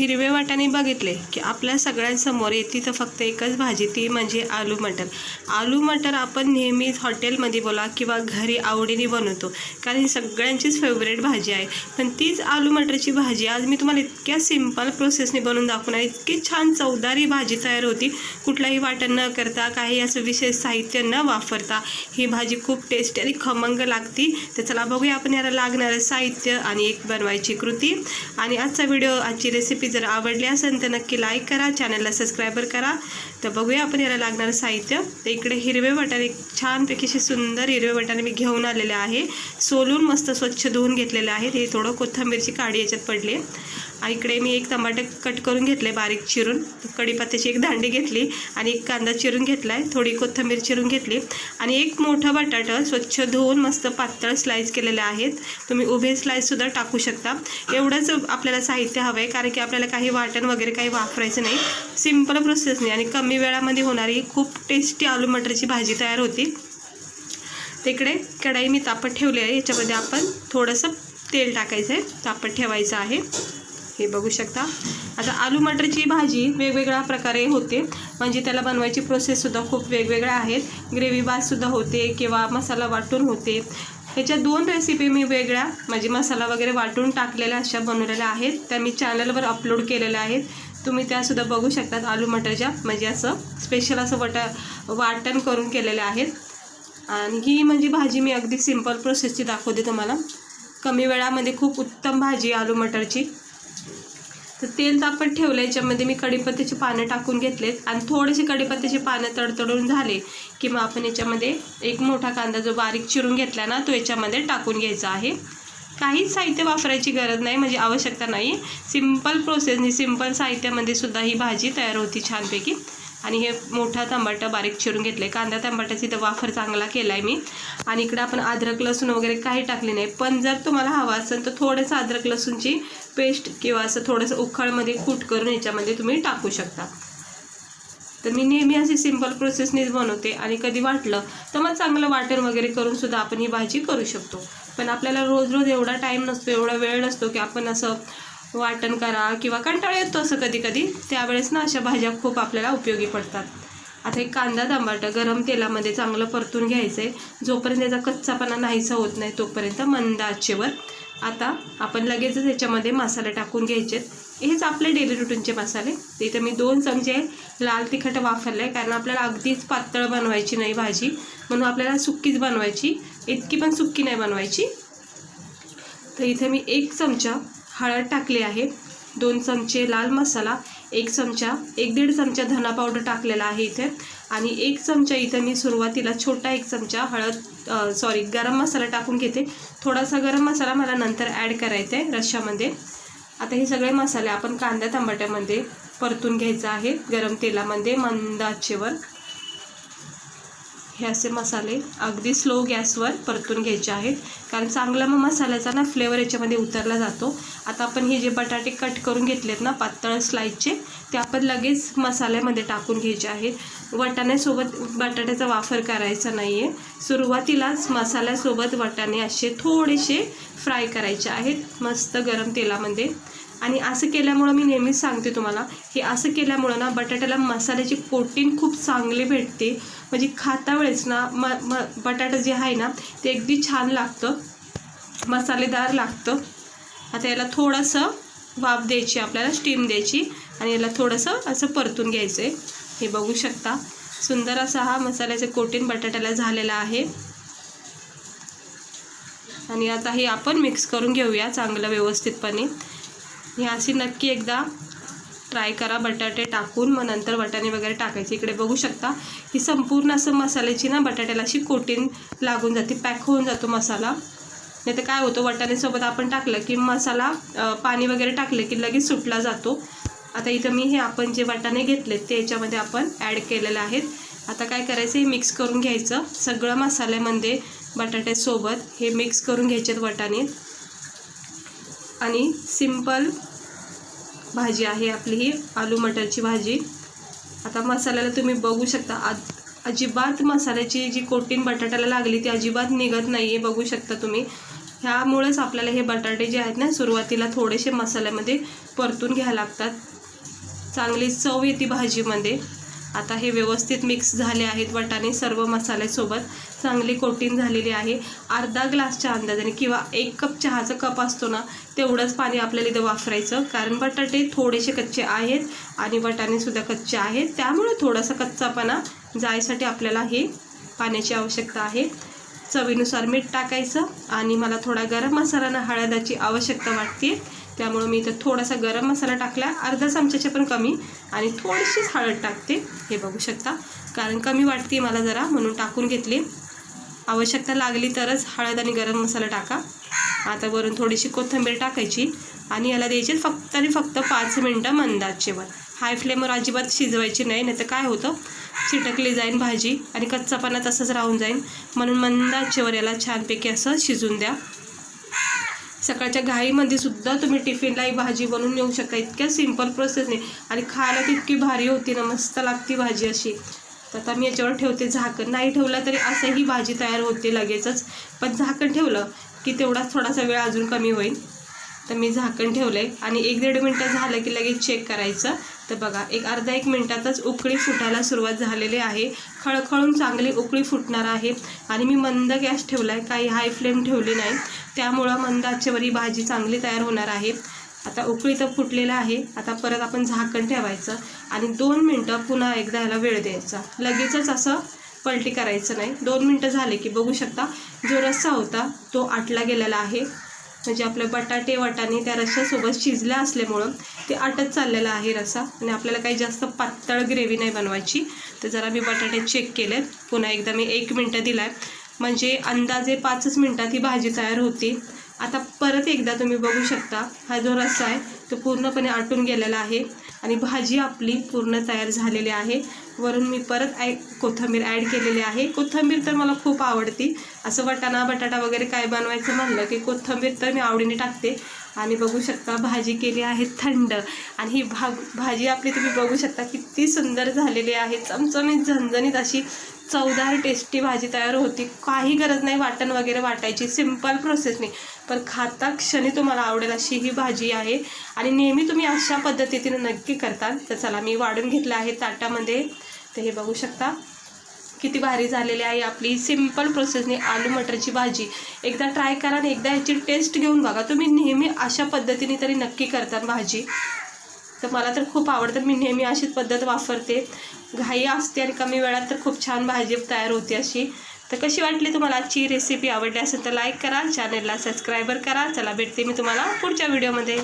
हिरवे वाटाने बघितले की आपल्या सगळ्यांसमोर येते तर फक्त एकच भाजी ती म्हणजे आलू मटर. आलू मटर आपण नेहमीच हॉटेलमध्ये बोला किंवा घरी आवडीने बनवतो कारण ही सगळ्यांचीच फेवरेट भाजी आहे. पण तीच आलू मटरची भाजी आज मी तुम्हाला इतक्या सिंपल प्रोसेसने बनवून दाखवणार इतकी छान चवदारी भाजी तयार होती. कुठलाही वाटण न करता काही असं विशेष साहित्य न वापरता ही भाजी खूप टेस्टी आणि खमंग लागती. तर चला बघूया आपण याला लागणारं साहित्य आणि एक बनवायची कृती. आणि आजचा व्हिडिओ आजची रेसिपी जर आवडली असेल तर नक्की लाईक करा चॅनलला सबस्क्रायबर करा. तर बघूया आपण याला लागणारं साहित्य. तर इकडे हिरवे वाटाणे छानपैकी असे सुंदर हिरवे वाटाणे मी घेऊन आलेले आहे. सोलून मस्त स्वच्छ धुवून घेतलेले आहेत. हे थोडं कोथिंबीरची काडी याच्यात पडली आहे. इकडे मी एक टमाटे कट करून घेतले बारीक चिरून. कढीपत्त्याची एक दांडी घेतली आणि एक कांदा चिरून घेतला आहे थोडी कोथिंबीर चिरून घेतली. आणि एक मोठा बटाटा स्वच्छ धुवून मस्त पातळ स्लाईस केलेले आहेत. तुम्ही उभे स्लाईससुद्धा टाकू शकता. एवढंच आपल्याला साहित्य हवं आहे कारण की आपल्याला काही वाटण वगैरे काही वापरायचं नाही. सिंपल प्रोसेसने आणि कमी वेळामध्ये होणारी खूप टेस्टी आलू मटरची भाजी तयार होती. तिकडे कढाई मी तापत ठेवली आहे. याच्यामध्ये आपण थोडंसं तेल टाकायचं आहे तापत ठेवायचं आहे. हे बघू शकता. आता आलू मटरची भाजी वेगवेगळ्या प्रकारे होते. म्हणजे त्याला बनवायची प्रोसेससुद्धा खूप वेगवेगळ्या आहेत. ग्रेव्ही भातसुद्धा होते किंवा मसाला वाटून होते. ह्याच्या दोन रेसिपी मी वेगळ्या म्हणजे मसाला वगैरे वाटून टाकलेल्या अशा बनवलेल्या आहेत. त्या मी चॅनलवर अपलोड केलेल्या आहेत. तुम्ही त्यासुद्धा बघू शकतात आलू मटरच्या. म्हणजे असं स्पेशल असं वटा वाटण करून केलेल्या आहेत. आणि ही म्हणजे भाजी मी अगदी सिंपल प्रोसेसची दाखवते तुम्हाला. कमी वेळामध्ये खूप उत्तम भाजी आलू मटरची. तर तेल तापत ठेवलं याच्यामध्ये मी कढीपत्त्याची पानं टाकून घेतलेत. आणि थोडेसे कढीपत्त्याची पानं तडतडून झाले की मग आपण याच्यामध्ये एक मोठा कांदा जो बारीक चिरून घेतला ना तो याच्यामध्ये टाकून घ्यायचा आहे. काहीच साहित्य वापरायची गरज नाही म्हणजे आवश्यकता नाही. सिंपल प्रोसेसनी सिंपल साहित्यामध्ये सुद्धा ही भाजी तयार होती छानपैकी. आणि हे मोठा टमाटा बारीक चिरून घेतलं आहे कांदा टमाट्याची तर वाफर चांगला केला आहे मी. आणि इकडं आपण अद्रक लसूण वगैरे काही टाकले नाही. पण जर तुम्हाला हवा असेल तर थोडंसं अद्रक लसूणची पेस्ट किंवा असं थोडंसं उखळमध्ये कूट करून याच्यामध्ये तुम्ही टाकू शकता. तर मी नेहमी अशी सिंपल प्रोसेसनेच बनवते. आणि कधी वाटलं तर मग चांगलं वाटण वगैरे करून सुद्धा आपण ही भाजी करू शकतो. पण आपल्याला रोज रोज एवढा टाईम नसतो एवढा वेळ नसतो की आपण असं वाटण करा किंवा कंटाळा येतो असं कधी कधी त्यावेळेस ना अशा भाज्या खूप आपल्याला उपयोगी पडतात. आता एक कांदा टमाटर गरम तेलामध्ये चांगलं परतून घ्यायचं आहे जोपर्यंत त्याचा कच्चापणा नाहीसा होत नाही तोपर्यंत मंद आचेवर. आता आपण लगेचच याच्यामध्ये मसाले टाकून घ्यायचे हेच आपले डेली रुटीनचे मसाले. ते इथं मी दोन चमचे लाल तिखट वापरले आहे कारण आपल्याला अगदीच पातळ बनवायची नाही भाजी. म्हणून आपल्याला सुक्कीच बनवायची. इतकी पण सुक्की नाही बनवायची. तर इथे मी एक चमचा हळद टाकली आहे. दोन चमचे लाल मसाला एक चमचा एक दीड चमचा धना पावडर टाकलेला आहे इथे. आणि एक चमचा इथे मी सुरुवातीला छोटा एक चमचा हळद सॉरी गरम मसाला टाकून घेते. थोडासा गरम मसाला मला नंतर ॲड करायचा आहे रश्श्यामध्ये. आता हे सगळे मसाले आपण कांदा टमाट्यामध्ये परतून घ्यायचं आहे. गरम तेलामध्ये मंद आचेवर हे असे मसाले अगदी स्लो गॅसवर परतून घ्यायचे आहेत. कारण चांगला मग मसाल्याचा ना फ्लेवर याच्यामध्ये उतरला जातो. आता आपण हे जे बटाटे कट करून घेतलेत ना पातळ स्लाईसचे ते आपण लगेच मसाल्यामध्ये टाकून घ्यायचे आहेत. वटाण्यासोबत बटाट्याचा वापर करायचा नाही आहे सुरुवातीलाच मसाल्यासोबत वाटाणे असे थोडेसे फ्राय करायचे आहेत मस्त गरम तेलामध्ये. आणि असं केल्यामुळं मी नेहमीच सांगते तुम्हाला की असं केल्यामुळं ना बटाट्याला मसाल्याची कोटिंग खूप चांगली भेटते. म्हणजे खाता वेळेस ना म म बटाटा जे आहे ना ते अगदी छान लागतं. मसालेदार लागतं. आता याला थोडंसं वाफ द्यायची आपल्याला स्टीम द्यायची. आणि याला थोडंसं असं परतून घ्यायचं आहे हे बघू शकता. सुंदर असा हा मसाल्याचे कोटीन बटाट्याला झालेला आहे. आणि आता हे आपण मिक्स करून घेऊया चांगलं व्यवस्थितपणे. हे अशी नक्की एकदा ट्राय करा. बटाटे टाकून मग नंतर वटाणे वगैरे टाकायचे. इकडे बघू शकता ही संपूर्ण असं मसाल्याची ना बटाट्याला अशी कोटीन लागून जाते. पॅक होऊन जातो मसाला. नाही तर काय होतं वटाण्यासोबत आपण टाकलं की मसाला पाणी वगैरे टाकलं की लगेच सुटला जातो. आता इथं मी हे आपण जे वाटाणे घेतलेत ते याच्यामध्ये आपण ॲड केलेले आहेत. आता काय करायचं हे मिक्स करून घ्यायचं. सगळं मसाल्यामध्ये बटाट्यासोबत हे मिक्स करून घ्यायचे आहेत वाटाणे. आणि सिंपल भाजी आहे आपली ही आलू मटरची भाजी. आता मसाल्याला तुम्ही बघू शकता आ अजिबात मसाल्याची जी कोटीन बटाट्याला लागली ती अजिबात निघत नाही आहे बघू शकता तुम्ही. ह्यामुळेच आपल्याला हे बटाटे जे आहेत ना सुरुवातीला थोडेसे मसाल्यामध्ये परतून घ्यायला लागतात. चांगली चव येते भाजीमध्ये. आता हे व्यवस्थित मिक्स झाले आहेत वाटाणे सर्व मसाल्यासोबत. चांगली कोटिंग झालेली आहे. अर्धा ग्लासच्या अंदाजाने किंवा एक कप चहाचा कप असतो ना तेवढंच पाणी आपल्याला इथं वापरायचं. कारण बटाटे थोडेसे कच्चे आहेत आणि वटाणेसुद्धा कच्चे आहेत. त्यामुळे थोडासा कच्चापणा जायसाठी आपल्याला हे पाण्याची आवश्यकता आहे. चवीनुसार मीठ टाकायचं आणि मला थोडा गरम मसाला आणि हळदाची आवश्यकता वाटते. त्यामुळं मी इथं थोडासा गरम मसाला टाकला. अर्धा चमच्याच्या पण कमी आणि थोडीशीच हळद टाकते. हे बघू शकता. कारण कमी वाटते मला जरा म्हणून टाकून घेतली. आवश्यकता लागली तरच हळद आणि गरम मसाला टाका. आता वरून थोडीशी कोथिंबीर टाकायची आणि याला द्यायचे फक्त आणि फक्त पाच मिनटं मंदाचेवर हाय फ्लेमवर अजिबात शिजवायची नाही नाही तर काय होतं? चिटकली जाईन भाजी आणि कच्चापणा तसंच राहून जाईन. म्हणून मंदाचेवर याला छानपैकी असं शिजून द्या. सकाळच्या घाईमध्ये सुद्धा तुम्ही टिफिनला ही भाजी बनवून नेऊ शकता. इतक्या सिंपल प्रोसेसने आणि खायला तितकी भारी होती ना मस्त लागती भाजी अशी. तर आता मी याच्यावर ठेवते झाकण. नाही ठेवलं तरी असंही भाजी तयार होते लगेचच. पण झाकण ठेवलं की तेवढाच थोडासा वेळ अजून कमी होईल. तर मी झाकण ठेवलं आहे आणि एक दीड मिनटं झालं की लगेच चेक करायचं. तर बघा एक अर्धा एक मिनटातच उकळी फुटायला सुरुवात झालेली आहे. खळखळून चांगली उकळी फुटणार आहे. आणि मी मंद गॅस ठेवला आहे काही हाय फ्लेम ठेवली नाही. त्यामुळं मंद आचेवर भाजी चांगली तयार होणार आहे. आता उकळी तर फुटलेलं आहे. आता परत आपण झाकण ठेवायचं आणि दोन मिनटं पुन्हा एकदा ह्याला वेळ द्यायचा. लगेचच असं पलटी करायचं नाही. दोन मिनटं झाले की बघू शकता जो रस्सा होता तो आटला गेलेला आहे. म्हणजे आपले बटाटे वाटाणे त्या रश्श्यासोबत शिजल्या असल्यामुळं ते आटत चाललेला आहे रस्सा आणि आपल्याला काही जास्त पातळ ग्रेव्ही नाही बनवायची. तर जरा मी बटाटे चेक केले पुन्हा एकदा मी एक मिनटं दिला आहे म्हणजे अंदाजे पाचच मिनटात ही भाजी तयार होते. आता परत एकदा तुम्ही बघू शकता हा जो रस्सा आहे तो पूर्णपणे आटून गेलेला आहे आणि भाजी आपली पूर्ण तयार झालेली आहे. वरून मी परत ॲ कोथिंबीर ॲड केलेली आहे. कोथिंबीर तर मला खूप आवडती. असं वटाणा बटाटा वगैरे काय बनवायचं म्हणलं की कोथिंबीर तर मी आवडीने टाकते. आणि बघू शकता भाजी केली आहे थंड. आणि ही भाग भाजी आपली तुम्ही बघू शकता किती सुंदर झालेली आहे. चमचमीत झणझणीत अशी चवदार टेस्टी भाजी तयार होती. काही गरज नाही वाटण वगैरे वाटायची. सिंपल प्रोसेसने पण खाता क्षणी तुम्हाला आवडेल अशी ही भाजी आहे. आणि नेहमी तुम्ही अशा पद्धतीने नक्की करता. तर चला मी वाढून घेतलं आहे ताटामध्ये. तर हे बघू शकता. किती भारी झालेली आहे आपली सिंपल प्रोसेसने आलू मटरची भाजी. एकदा ट्राय करा आणि एकदा याची टेस्ट घेऊन बघा. तुम्ही नेहमी अशा पद्धतीने तरी नक्की करता भाजी. तर मला तर खूप आवडतं. मी नेहमी अशीच पद्धत वापरते. घाई असते आणि कमी वेळात तर खूप छान भाजी तयार होते अशी. तर कशी वाटली तुम्हाला आजची रेसिपी आवडली असेल तर लाईक करा. चॅनलला सबस्क्रायबर करा. चला भेटते मी तुम्हाला पुढच्या व्हिडिओमध्ये